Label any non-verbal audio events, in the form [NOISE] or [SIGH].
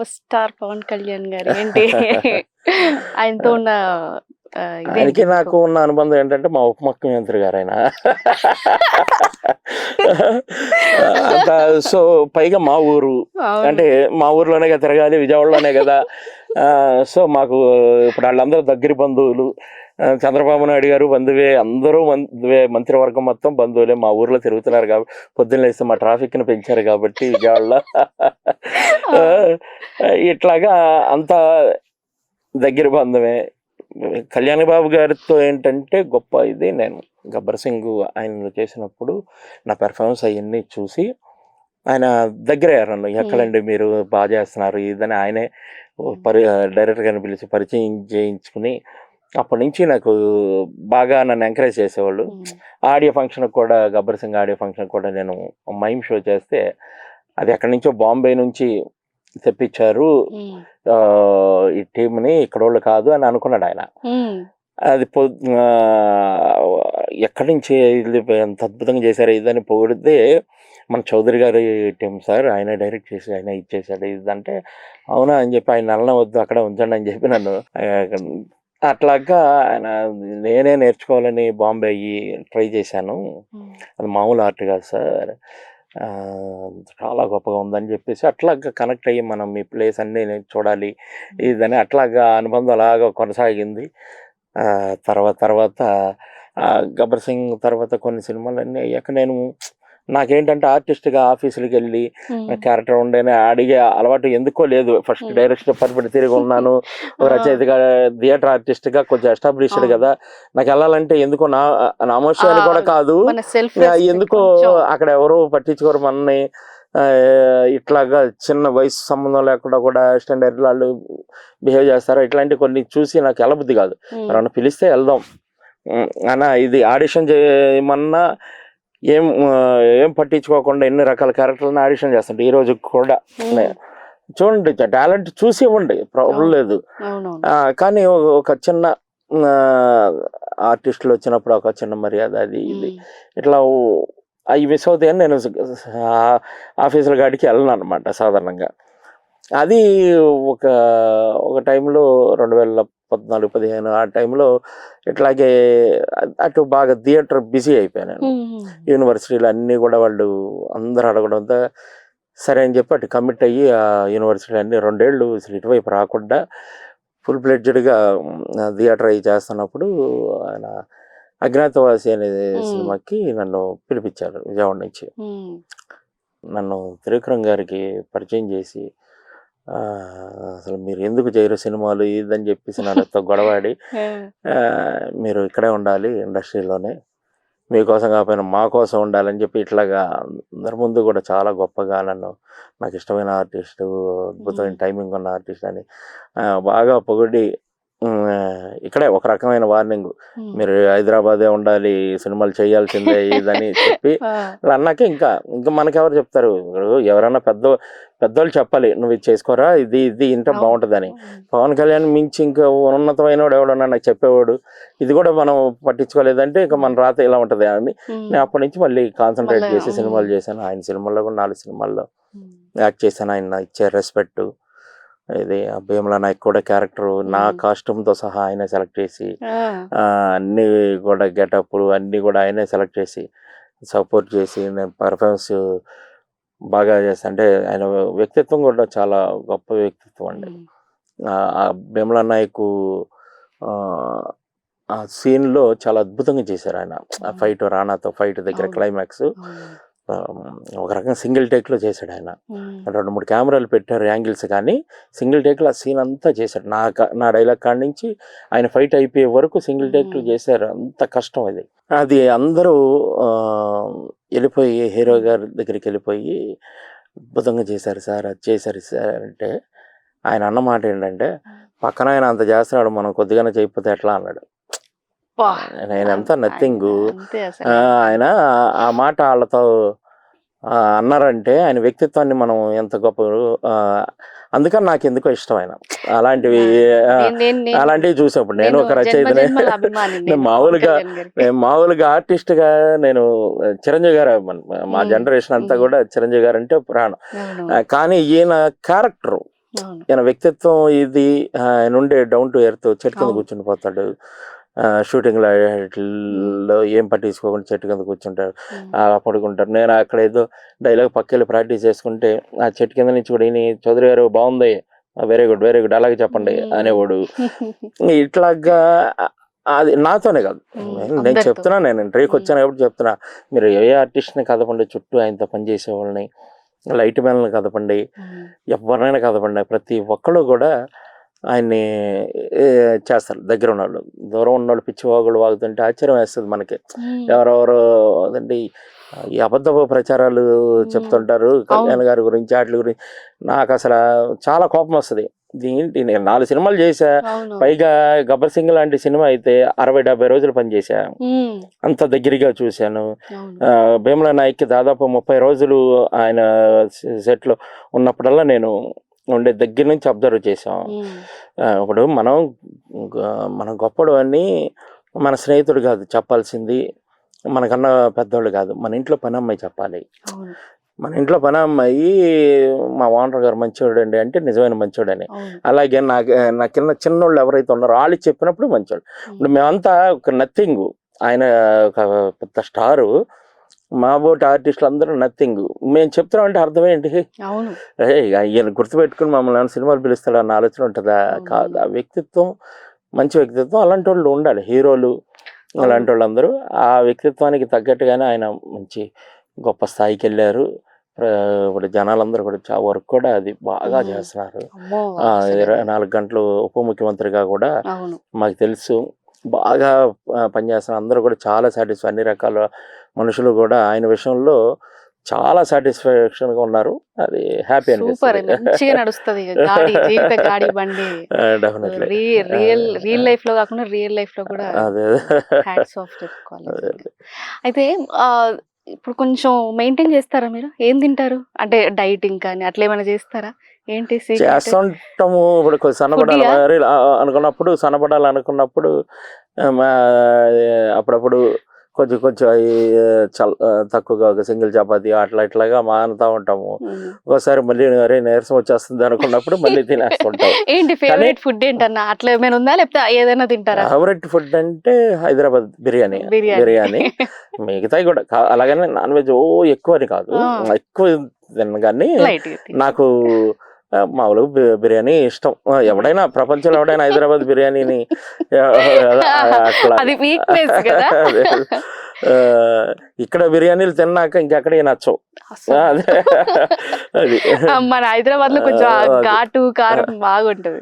Star Pawan Kalyan గారు. ఏంటి? ఆయనతో ఉన్న ఆయనకి? నాకు ఉన్న అనుబంధం ఏంటంటే మా ఉప ముఖ్యమంత్రి గారు ఆయన. సో పైగా మా ఊరు. అంటే మా ఊర్లోనే కదా తిరగాలి విజయవాడలోనే కదా. సో మాకు ఇప్పుడు వాళ్ళందరూ దగ్గర బంధువులు. చంద్రబాబు నాయుడు గారు బంధువే అందరూ బంధువే మంత్రివర్గం మొత్తం బంధువులే. మా ఊర్లో తిరుగుతున్నారు కాబట్టి పొద్దున్న లేస్తే మా ట్రాఫిక్ని పెంచారు కాబట్టి విజయవాడలో ఇట్లాగా అంత దగ్గర బంధమే కళ్యాణ్ బాబు గారితో ఏంటంటే గొప్ప ఇది. నేను గబ్బర్ సింగ్ ఆయన చేసినప్పుడు నా పెర్ఫార్మెన్స్ అవన్నీ చూసి ఆయన దగ్గర అయ్యారు నన్ను ఎక్కడండి మీరు? బాగా చేస్తున్నారు. ఇదని ఆయనే పరి డైరెక్టర్ గారిని పిలిచి పరిచయం చేయించుకుని అప్పటి నుంచి నాకు బాగా నన్ను ఎంకరేజ్ చేసేవాళ్ళు. ఆడియో ఫంక్షన్ కూడా గబ్బర్ సింగ్ ఆడియో ఫంక్షన్ కూడా నేను మైమ్ షో చేస్తే అది ఎక్కడి నుంచో బాంబే నుంచి తెప్పించారు. ఈ టీంని ఇక్కడ వాళ్ళు కాదు అని అనుకున్నాడు ఆయన. అది పొ ఎక్కడి నుంచి ఇది ఎంత అద్భుతంగా చేశారు ఇదని పొగిడితే మన చౌదరి గారి టీం సార్ ఆయన డైరెక్ట్ చేసి ఆయన ఇచ్చేసాడు ఇదంటే అవునా అని చెప్పి ఆయన నల్ల వద్దు అక్కడ ఉంచండి అని చెప్పి నన్ను అట్లాగా ఆయన నేనే నేర్చుకోవాలని బాంబే అయ్యి ట్రై చేశాను. అది మామూలు ఆర్ట్ కాదు సార్. చాలా గొప్పగా ఉందని చెప్పేసి అట్లాగా కనెక్ట్ అయ్యి మనం మీ ప్లేస్ అన్నీ నేను చూడాలి ఇదని అట్లాగా అనుబంధం అలాగా కొనసాగింది. తర్వాత తర్వాత గబ్బర్ సింగ్ తర్వాత కొన్ని సినిమాలన్నీ అయ్యాక నేను నాకేంటంటే ఆర్టిస్ట్గా ఆఫీసులకు వెళ్ళి. క్యారెక్టర్ ఉండేనే అడిగే అలవాటు ఎందుకో లేదు. ఫస్ట్. డైరెక్షన్ పడిపడి తిరిగి ఉన్నాను. [LAUGHS] రచయితగా థియేటర్ ఆర్టిస్ట్గా కొంచెం ఎస్టాబ్లిష్డ్. కదా. నాకు వెళ్ళాలంటే ఎందుకో నా అని ఆ, కూడా కాదు. ఎందుకో అక్కడ ఎవరు పట్టించుకోరు మనని ఇట్లాగా చిన్న వయసు సంబంధం లేకుండా కూడా స్టాండర్డ్ వాళ్ళు బిహేవ్ చేస్తారు. ఇట్లాంటి కొన్ని చూసి నాకు వెళ్ళబుద్ధి కాదు. ఎవరన్నా పిలిస్తే వెళ్దాం. అన్న ఇది ఆడిషన్ చేయమన్నా ఏం ఏం పట్టించుకోకుండా ఎన్ని రకాల క్యారెక్టర్లను ఆడిషన్ చేస్తుంటే ఈ రోజు కూడా చూడండి టాలెంట్ చూసి ఇవ్వండి ప్రాబ్లం. లేదు. కానీ ఒక- చిన్న ఆర్టిస్టులు వచ్చినప్పుడు ఒక చిన్న మర్యాద అది ఇది. ఇట్లా అవి మిస్ అవుతాయని నేను ఆఫీసుల కాడికి వెళ్ళను అనమాట సాధారణంగా. అది ఒక ఒక టైంలో రెండు వేల పద్నాలుగు పదిహేను ఆ టైంలో ఇట్లాగే అటు బాగా థియేటర్ బిజీ అయిపోయాను. యూనివర్సిటీలు అన్నీ కూడా వాళ్ళు అందరూ అడగడంతో సరే అని చెప్పి అటు కమిట్ అయ్యి ఆ యూనివర్సిటీలు అన్ని రెండేళ్ళు అసలు ఇటువైపు రాకుండా ఫుల్ ఫ్లెడ్జ్డ్గా థియేటర్ అయ్యి చేస్తున్నప్పుడు ఆయన అజ్ఞాతవాసి అనే. సినిమాకి నన్ను పిలిపించారు విజయవాడ నుంచి. నన్ను త్రివిక్రమ్ గారికి పరిచయం చేసి అసలు మీరు ఎందుకు చేయరు సినిమాలు? ఇదని చెప్పేసి నాతో గొడవాడి [LAUGHS] మీరు ఇక్కడే ఉండాలి ఇండస్ట్రీలోనే. మీకోసం కాకపోయినా మా కోసం ఉండాలని చెప్పి ఇట్లాగా అందరి ముందు కూడా చాలా గొప్పగా నన్ను నాకు ఇష్టమైన ఆర్టిస్టు అద్భుతమైన. టైమింగ్ ఉన్న ఆర్టిస్ట్ అని బాగా పొగిడి ఇక్కడే ఒక రకమైన వార్నింగ్. మీరు హైదరాబాదే ఉండాలి సినిమాలు చేయాల్సిందే ఇదని చెప్పి [LAUGHS] అన్నాక ఇంకా ఇంకా మనకెవరు చెప్తారు ఎవరైనా పెద్ద పెద్దోళ్ళు చెప్పాలి నువ్వు ఇది చేసుకోరా ఇది ఇది ఇంట అవును. బాగుంటుందని. పవన్ కళ్యాణ్ మించి ఇంకా ఉన్నతమైన వాడు ఎవడన్నా నాకు చెప్పేవాడు ఇది కూడా మనం పట్టించుకోలేదంటే ఇంకా మన రాత ఇలా ఉంటుంది అని. నేను అప్పటి నుంచి మళ్ళీ కాన్సన్ట్రేట్ చేసి. సినిమాలు చేశాను ఆయన సినిమాల్లో కూడా నాలుగు సినిమాల్లో. యాక్ట్ చేశాను ఆయన ఇచ్చే రెస్పెక్ట్ ఇది ఆ భీమలా నాయక్ కూడా క్యారెక్టర్ నా మ్మ్. costume తో సహా ఆయనే సెలెక్ట్ చేసి అన్నీ కూడా గెటప్లు అన్నీ కూడా ఆయనే సెలెక్ట్ చేసి సపోర్ట్ చేసి నేను పర్ఫార్మెన్స్ బాగా చేస్తాను అంటే ఆయన వ్యక్తిత్వం కూడా చాలా గొప్ప వ్యక్తిత్వం అండి భీమలా నాయక్ ఆ, ఆ scene లో చాలా అద్భుతంగా చేశారు ఆయన ఆ. ఫైట్ రానాతో ఫైట్ దగ్గర. క్లైమాక్స్. ఒక రకంగా సింగిల్లో చేశాడు ఆయన. రెండు మూడు కెమెరాలు పెట్టారు యాంగిల్స్ కానీ సింగిల్ టేక్లో ఆ సీన్ అంతా చేశాడు. నా నా డైలాగ్ కాడి నుంచి ఆయన ఫైట్ అయిపోయే వరకు సింగిల్ టేక్లు. చేశారు. అంత కష్టం అది. అది అందరూ వెళ్ళిపోయి హీరో గారి దగ్గరికి వెళ్ళిపోయి అద్భుతంగా చేశారు సార్ అది చేశారు సార్ అంటే ఆయన అన్న మాట ఏంటంటే పక్కన ఆయన అంత చేస్తున్నాడు మనం కొద్దిగానే చేయకపోతే ఎట్లా? అన్నాడు. పా. నేను ఎంత నథింగ్. ఆయన ఆ మాట వాళ్ళతో అన్నారంటే ఆయన వ్యక్తిత్వాన్ని మనం ఎంత గొప్ప అందుకని నాకు ఎందుకో ఇష్టం ఆయన. అలాంటివి అలాంటివి చూసినప్పుడు నేను ఒక రచయితనే. నేను మామూలుగా మామూలుగా ఆర్టిస్ట్గా నేను చిరంజీవి గారు మా. జనరేషన్ అంతా. కూడా చిరంజీవి గారు అంటే ప్రాణం. కానీ ఈయన క్యారెక్టర్ ఈయన వ్యక్తిత్వం ఇది ఆయన ఉండే డౌన్ టు ఎర్త్ చెట్టు. కూర్చుని పోతాడు షూటింగ్లో ఏం పట్టించుకోకుండా చెట్టు కింద కూర్చుంటాడు ఉమ్. అలా పడుకుంటారు నేను అక్కడ ఏదో డైలాగ్ పక్కెళ్ళి ప్రాక్టీస్ చేసుకుంటే ఆ చెట్టు కింద నుంచి కూడా ఈయన చౌదరి గారు బాగుంది వెరీ గుడ్ వెరీ గుడ్ అలాగే చెప్పండి. అనేవాడు [LAUGHS] ఇట్లాగా అది నాతోనే కాదు. నేను-. చెప్తున్నా నేను ఇంటర్వ్యూకి. వచ్చాను కాబట్టి చెప్తున్నా మీరు ఏ ఆర్టిస్ట్ని కదపండి చుట్టూ ఆయనతో పనిచేసే వాళ్ళని లైట్ మ్యాన్లను కదపండి. ఎవరినైనా కదపండి ప్రతి ఒక్కళ్ళు కూడా ఆయన్ని చేస్తారు. దగ్గర ఉన్నవాళ్ళు దూరం ఉన్నవాళ్ళు పిచ్చి వాగులు వాగుతుంటే ఆశ్చర్యం వేస్తుంది మనకి. ఎవరెవరు అదండి ఈ అబద్ధపు ప్రచారాలు చెప్తుంటారు. కళ్యాణ్ గారి గురించి వాటి గురించి. నాకు అసలు చాలా కోపం వస్తుంది. దీంటి నేను నాలుగు సినిమాలు చేశా. అవును. పైగా గబ్బర్ సింగ్ లాంటి సినిమా అయితే అరవై డెబ్బై రోజులు పనిచేశా ఉమ్. అంత దగ్గరగా చూశాను. భీమల నాయక్కి దాదాపు ముప్పై రోజులు ఆయన సెట్లో ఉన్నప్పుడల్లా నేను ఉండే దగ్గర నుంచి అబ్జర్వ్ చేసాం. ఇప్పుడు మనం మనం గొప్పడు అని మన స్నేహితుడు కాదు చెప్పాల్సింది మనకన్నా పెద్దోళ్ళు కాదు. మన ఇంట్లో పని అమ్మాయి చెప్పాలి. మన ఇంట్లో పని అమ్మాయి మా ఓనర్ గారు మంచోడు అండి అంటే నిజమైన మంచోడని. అలాగే నాకు నా కింద చిన్నోళ్ళు ఎవరైతే ఉన్నారో వాళ్ళు చెప్పినప్పుడు మంచోడు ఇప్పుడు మేమంతా ఒక నథింగ్ ఆయన ఒక పెద్ద స్టారు. మా బోటి ఆర్టిస్టులు అందరూ నథింగ్ మేము చెప్తున్నాం అంటే అర్థం ఏంటి? ఈయన గుర్తుపెట్టుకుని మమ్మల్ని సినిమాలు పిలుస్తాడు అన్న ఆలోచన ఉంటుందా. కాదు. ఆ వ్యక్తిత్వం మంచి వ్యక్తిత్వం అలాంటి వాళ్ళు ఉండాలి. హీరోలు అలాంటి వాళ్ళందరూ ఆ వ్యక్తిత్వానికి తగ్గట్టుగానే ఆయన మంచి గొప్ప స్థాయికి వెళ్ళారు. ఇప్పుడు జనాలందరూ కూడా వర్క్ కూడా అది బాగా. చేస్తున్నారు. ఇరవై నాలుగు గంటలు ఉప ముఖ్యమంత్రిగా కూడా మాకు తెలుసు. బాగా పనిచేస్తున్నారు అందరూ కూడా చాలా సాటిస్ఫై అన్ని రకాల మనుషులు కూడా ఆయన విషయంలో చాలా సాటిస్ఫాక్షన్గా ఉన్నారు. అది హ్యాపీ సూపర్ అనిపిస్తుంది మంచిగా నడుస్తుంది గాడి బండి. [LAUGHS] డెఫినెట్లీ. రియల్ రియల్ లైఫ్లో కాకుండా రియల్ లైఫ్లో కూడా [LAUGHS] అదే హ్యాట్స్ ఆఫ్ చెప్పుకోవాలి. అయితే ఇప్పుడు కొంచెం మెయింటైన్ చేస్తారా మీరు? ఏం తింటారు? అంటే డైటింగ్ కానీ అట్లా ఏమైనా చేస్తారా? ఏంటి? చేస్తుంటాము. ఇప్పుడు కొంచెం సన్నపడాలి అనుకున్నప్పుడు సన్నపడాలి అనుకున్నప్పుడు అప్పుడప్పుడు కొంచెం కొంచెం ఈ, చల్ తక్కువగా ఒక సింగిల్ చపాతి అట్లా ఇట్లాగా మానుతా ఉంటాము. ఒకసారి మళ్ళీ అరే నీరసం వచ్చేస్తుంది అనుకున్నప్పుడు మళ్ళీ [LAUGHS] తినేస్తుంటాం. ఏంటి ఫేవరెట్ ఫుడ్ ఏంటన్నా? అట్లా ఏమైనా ఉందా? లేకపోతే ఏదైనా తింటారా? ఫేవరెట్ ఫుడ్ అంటే హైదరాబాద్ బిర్యానీ. బిర్యానీ. [LAUGHS] మిగతాయి కూడా. అలాగనే నాన్ వెజ్ ఓ ఎక్కువ అని కాదు. ఎక్కువ లైట్ నాకు మామూలుగా బిర్యానీ ఇష్టం. ఎవడైనా ప్రపంచంలో ఎవడైనా హైదరాబాద్ బిర్యానీని అట్లా. [LAUGHS] ఇక్కడ బిర్యానీలు తిన్నాక ఇంకెక్కడికి నచ్చవు. అదే. [LAUGHS] మన హైదరాబాద్లో కొంచెం. ఘాటు కారం బాగుంటది.